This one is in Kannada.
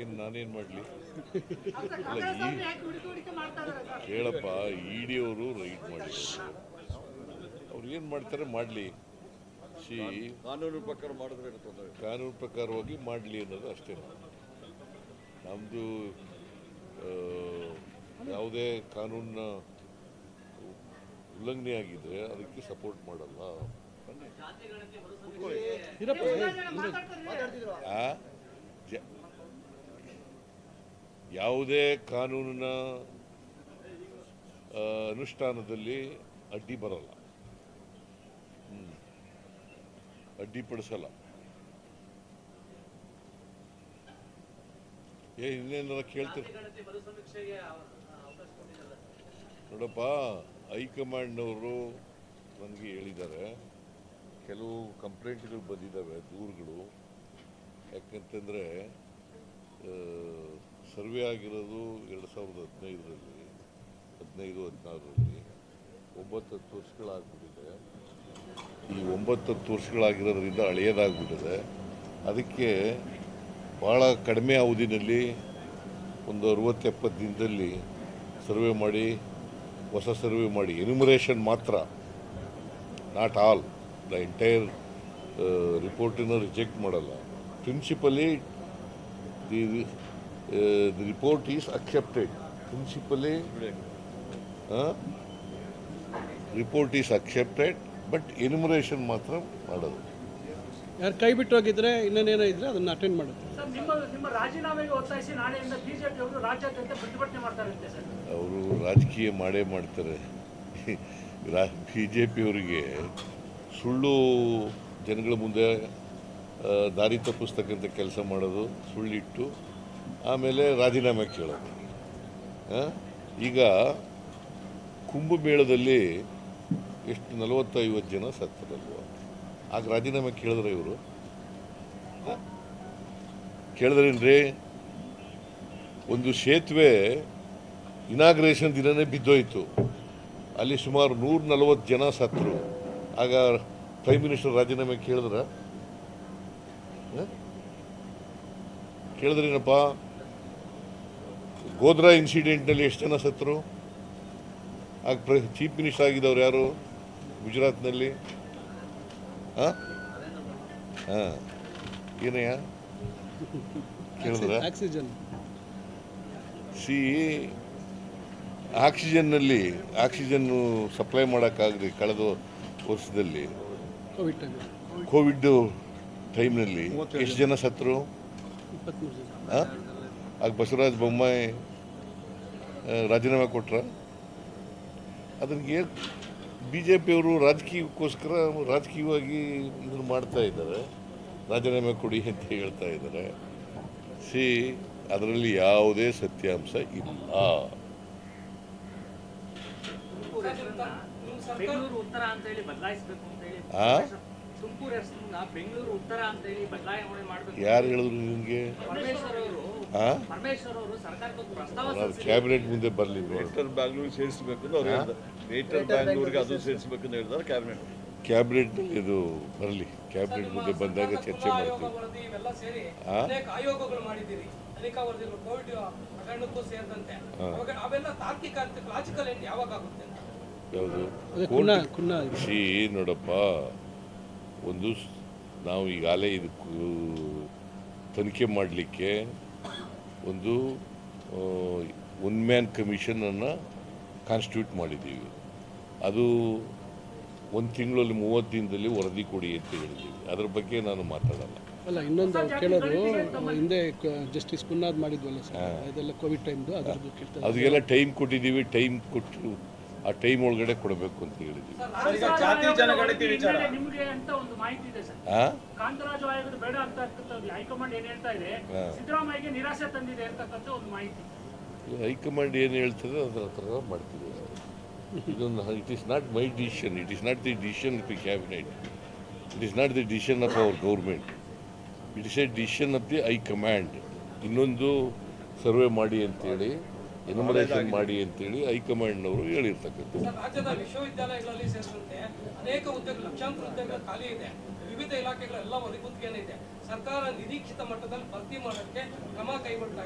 ಅದಕ್ಕೇನು ನಾನೇನು ಮಾಡಲಿ? ಅಲ್ಲ ಈ ಯಾಕೆ ಹುಡುಕಿ ಹುಡುಕಿ ಮಾಡ್ತಾ ಇದಾರೆ ಸರ್ ಹೇಳಪ್ಪ ಇ ಡಿ ಅವರು ರೈಟ್ ಮಾಡಿ. ಅವ್ರು ಏನು ಮಾಡ್ತಾರೆ ಮಾಡಲಿ. ಸಿ ಕಾನೂನು ಪ್ರಕಾರ ಮಾಡಿದ್ರೆ ಏನು ತೊಂದರೆ. ಕಾನೂನು ಪ್ರಕಾರವಾಗಿ ಮಾಡಲಿ ಅನ್ನೋದು ಅಷ್ಟೇ. ನಮ್ಮದು ಯಾವುದೇ ಕಾನೂನ ಉಲ್ಲಂಘನೆ ಆಗಿದ್ರೆ ಅದಕ್ಕೆ ಸಪೋರ್ಟ್ ಮಾಡಲ್ಲ. ಆ? ಯಾವುದೇ ಕಾನೂನಿನ ಅನುಷ್ಠಾನದಲ್ಲಿ ಅಡ್ಡಿ ಬರಲ್ಲ. ಅಡ್ಡಿಪಡಿಸಲ್ಲ ಏ, ಇನ್ನೇನಾರ ಕೇಳ್ತೀರಿ? ನೋಡಪ್ಪ, ಹೈಕಮಾಂಡ್ನವರು ನನಗೆ ಹೇಳಿದ್ದಾರೆ, ಕೆಲವು ಕಂಪ್ಲೇಂಟ್ಗಳು ಬಂದಿದ್ದಾವೆ ದೂರುಗಳು. ಯಾಕಂತಂದರೆ ಸರ್ವೆ ಆಗಿರೋದು ಎರಡು ಸಾವಿರದ ಹದಿನೈದರಲ್ಲಿ, ಹದಿನೈದು, ಹದಿನಾರರಲ್ಲಿ. ಒಂಬತ್ತು ಹತ್ತು ವರ್ಷಗಳಾಗ್ಬಿಟ್ಟಿದೆ. ಈ ಒಂಬತ್ತು ಹತ್ತು ವರ್ಷಗಳಾಗಿರೋದ್ರಿಂದ ಹಳೆಯದಾಗ್ಬಿಟ್ಟಿದೆ ಅದಕ್ಕೆ ಭಾಳ ಕಡಿಮೆ ಅವಧಿನಲ್ಲಿ ಒಂದು ಅರುವತ್ತು ಎಪ್ಪತ್ತು ದಿನದಲ್ಲಿ ಸರ್ವೆ ಮಾಡಿ, ಹೊಸ ಸರ್ವೆ ಮಾಡಿ. ಎನ್ಯುಮರೇಷನ್ ಮಾತ್ರ. ನಾಟ್ ಆಲ್ ದ ಎಂಟೈರ್ ರಿಪೋರ್ಟನ್ನು ರಿಜೆಕ್ಟ್ ಮಾಡಲ್ಲ. Principally the the report is accepted uh, report is accepted but enumeration ಮಾತ್ರ ಮಾಡೋದು ಯಾರು ಕೈ ಬಿಟ್ಟು ಹೋಗಿದ್ರೆ ಇನ್ನೇನೇನೋ ಇದ್ರೆ ಅದನ್ನ ಅಟೆಂಡ್ ಮಾಡುತ್ತೆ. ಸರ್ ನಿಮ್ಮ ನಿಮ್ಮ ರಾಜೀನಾಮೆಗೆ ಒತ್ತಾಯಿಸಿ ನಾಳೆಯಿಂದ ಬಿಜೆಪಿ ಅವರು ರಾಜ್ಯಾದ್ಯಂತ ಪ್ರತಿಭಟನೆ ಮಾಡ್ತಾರಂತೆ ಸರ್. ಅವರು ರಾಜಕೀಯ ಮಾಡೇ ಮಾಡ್ತಾರೆ. ಬಿ ಜೆ ಪಿಯವರಿಗೆ ಸುಳ್ಳು ಜನಗಳ ಮುಂದೆ ದಾರಿ ತಪ್ಪಿಸ್ತಕ್ಕಂಥ ಕೆಲಸ ಮಾಡೋದು ಸುಳ್ಳಿಟ್ಟು ಆಮೇಲೆ ರಾಜೀನಾಮೆ ಕೇಳೋದು? ಈಗ ಕುಂಭಮೇಳದಲ್ಲಿ ಎಷ್ಟು ನಲವತ್ತೈವತ್ತು ಜನ ಸತ್ತರಲ್ವ? ಆಗ ರಾಜೀನಾಮೆ ಕೇಳಿದ್ರೆ ಇವರು? ಕೇಳಿದ್ರೇನ್ರಿ ಒಂದು ಸೇತುವೆ ಇನಾಗ್ರೇಷನ್ ದಿನನೇ ಬಿದ್ದೋಯ್ತು. ಅಲ್ಲಿ ಸುಮಾರು ನೂರ ನಲವತ್ತು ಜನ ಸತ್ತರು. ಆಗ ಪ್ರೈಮ್ ಮಿನಿಸ್ಟರ್ ರಾಜೀನಾಮೆ ಕೇಳಿದ್ರ? ಕೇಳಿದ್ರೇನಪ್ಪ? ಗೋದ್ರಾ ಇನ್ಸಿಡೆಂಟ್ನಲ್ಲಿ ಎಷ್ಟು ಜನ ಸತ್ರು ಆಗ ಪ್ರ ಚೀಫ್ ಮಿನಿಸ್ಟರ್ ಆಗಿದ್ದವ್ರು ಯಾರು? ಗುಜರಾತ್ನಲ್ಲಿ? ಹಾಂ ಹಾಂ ಏನಯ್ಯ ಕೇಳಿದ್ರ? ಆಕ್ಸಿಜನ್. ಸಿ ಆಕ್ಸಿಜನ್ನಲ್ಲಿ ಆಕ್ಸಿಜನ್ನು ಸಪ್ಲೈ ಮಾಡೋಕ್ಕಾಗಲಿ ಕಳೆದ ವರ್ಷದಲ್ಲಿ ಕೋವಿಡ್ ಟೈಮ್ ಕೋವಿಡ್ ಟೈಮ್ನಲ್ಲಿ ಎಷ್ಟು ಜನ ಸತ್ರು ಹಾಂ? ಆಗ ಬಸವರಾಜ ಬೊಮ್ಮಾಯಿ ರಾಜೀನಾಮೆ ಕೊಟ್ರ. ಅದಕ್ಕೆ ಬಿ ಜೆ ಪಿಯವರು ರಾಜಕೀಯಕ್ಕೋಸ್ಕರ ರಾಜಕೀಯವಾಗಿ ಇದನ್ನು ಮಾಡ್ತಾ ಇದ್ದಾರೆ. ರಾಜೀನಾಮೆ ಕೊಡಿ ಅಂತ ಹೇಳ್ತಾ ಇದ್ದಾರೆ. ಸಿ ಅದರಲ್ಲಿ ಯಾವುದೇ ಸತ್ಯಾಂಶ ಇಲ್ಲ. ಯಾರು ಹೇಳಿದ್ರು ನಿಮಗೆ? ಪರಮೇಶ್ವರ್ ಅವರು ಅವರು ಸರ್ಕಾರಕ್ಕೆ ಪ್ರಸ್ತಾವ ನಾವು ಕ್ಯಾಬಿನೆಟ್ ಮುಂದೆ ಬರಲಿ ಗ್ರೇಟರ್ ಬ್ಯಾಂಗ್ಳೂರಿಗೆ ಸೇರಿಸಬೇಕು ಅಂತ ಅವ್ರು ಹೇಳಿದ್ದಾರೆ ಗ್ರೇಟರ್ ಬ್ಯಾಂಗ್ಳೂರಿಗೆ ಅದು ಸೇರಿಸಬೇಕು. ಅಂತ ಹೇಳಿದ್ದಾರೆ ಕ್ಯಾಬಿನೆಟ್. ಕ್ಯಾಬಿನೆಟ್ ಇದು ಬರಲಿ. ಕ್ಯಾಬಿನೆಟ್ ಮುಂದೆ ಬಂದಾಗ ಚರ್ಚೆ ಮಾಡ್ತೀವಿ. ವರದಿ ಇವೆಲ್ಲ ಸೇರಿ ಅನೇಕ ಆಯೋಗಗಳು ಮಾಡಿದ್ದೀರಿ. ತನಿಖಾ ವರದಿಗಳು ಕೋವಿಡ್ ಪ್ರಕರಣಕ್ಕೂ ಸೇರಿದಂತೆ. ಅವಾಗ ಅವೆಲ್ಲ ತಾರ್ಕಿಕ ಲಾಜಿಕಲ್ ಎಂಡ್ ಯಾವಾಗ ಆಗುತ್ತೆ ಅಂತ. ಯಾವುದು. ಸಿ ನೋಡಪ್ಪ ಒಂದು ನಾವು ಈಗಾಗಲೇ ಇದಕ್ಕೂ ತನಿಖೆ ಮಾಡಲಿಕ್ಕೆ ಒಂದು ಒನ್ ಮ್ಯಾನ್ ಕಮಿಷನನ್ನು ಕಾನ್ಸ್ಟಿಟ್ಯೂಟ್ ಮಾಡಿದ್ದೀವಿ. ಅದು ಒಂದು ತಿಂಗಳಲ್ಲಿ ಮೂವತ್ತು ದಿನದಲ್ಲಿ ವರದಿ ಕೊಡಿ ಅಂತ ಹೇಳಿದ್ದೀವಿ. ಅದ್ರ ಬಗ್ಗೆ ನಾನು ಮಾತಾಡಲ್ಲ. ಅಲ್ಲ ಇನ್ನೊಂದು ಕೇಳೋದು ಹಿಂದೆ ಜಸ್ಟಿಸ್ ಪುನ್ನಾದ್ ಮಾಡಿದ್ವಲ್ಲ ಸರ್ ಅದೆಲ್ಲ ಕೋವಿಡ್ ಟೈಮ್ದು ಅದ್ರದ್ದು ಕೇಳ್ತಾರೆ ಅದಕ್ಕೆಲ್ಲ ಟೈಮ್ ಕೊಟ್ಟಿದ್ದೀವಿ ಟೈಮ್ ಕೊಟ್ಟು ಆ ಟೈಮ್ ಒಳಗಡೆ ಕೊಡಬೇಕು ಅಂತ ಹೇಳಿದ್ವಿ. ಏನ್ ಹೈಕಮಾಂಡ್ ಏನು ಹೇಳ್ತದೆ ಅದರ ಹತ್ರ ಮಾಡ್ತೀವಿ ಇದೊಂದು it is not my decision it is not the decision of the cabinet it is not the decision of our government it is a decision of the high command ಇನ್ನೊಂದು ಸರ್ವೆ ಮಾಡಿ ಅಂತೇಳಿ ಎನ್ಯುಮರೇಷನ್ ಮಾಡಿ ಅಂತೇಳಿ ಹೈಕಮಾಂಡ್ನವರು ಹೇಳಿರ್ತಕ್ಕಂಥದ್ದು. ರಾಜ್ಯದ ವಿಶ್ವವಿದ್ಯಾಲಯಗಳಲ್ಲಿ ಸೇರಿದಂತೆ ಅನೇಕ ಉದ್ಯೋಗ ಲಕ್ಷಾಂತರ ಉದ್ಯೋಗ ಖಾಲಿ ಇದೆ. ವಿವಿಧ ಇಲಾಖೆಗಳೆಲ್ಲ ಒದಗುತ್ತಿಗೆನೇ ಇದೆ. ಸರ್ಕಾರ ನಿರೀಕ್ಷಿತ ಮಟ್ಟದಲ್ಲಿ ಭರ್ತಿ ಮಾಡೋಕ್ಕೆ ಕ್ರಮ ಕೈಗೊಳ್ತಾ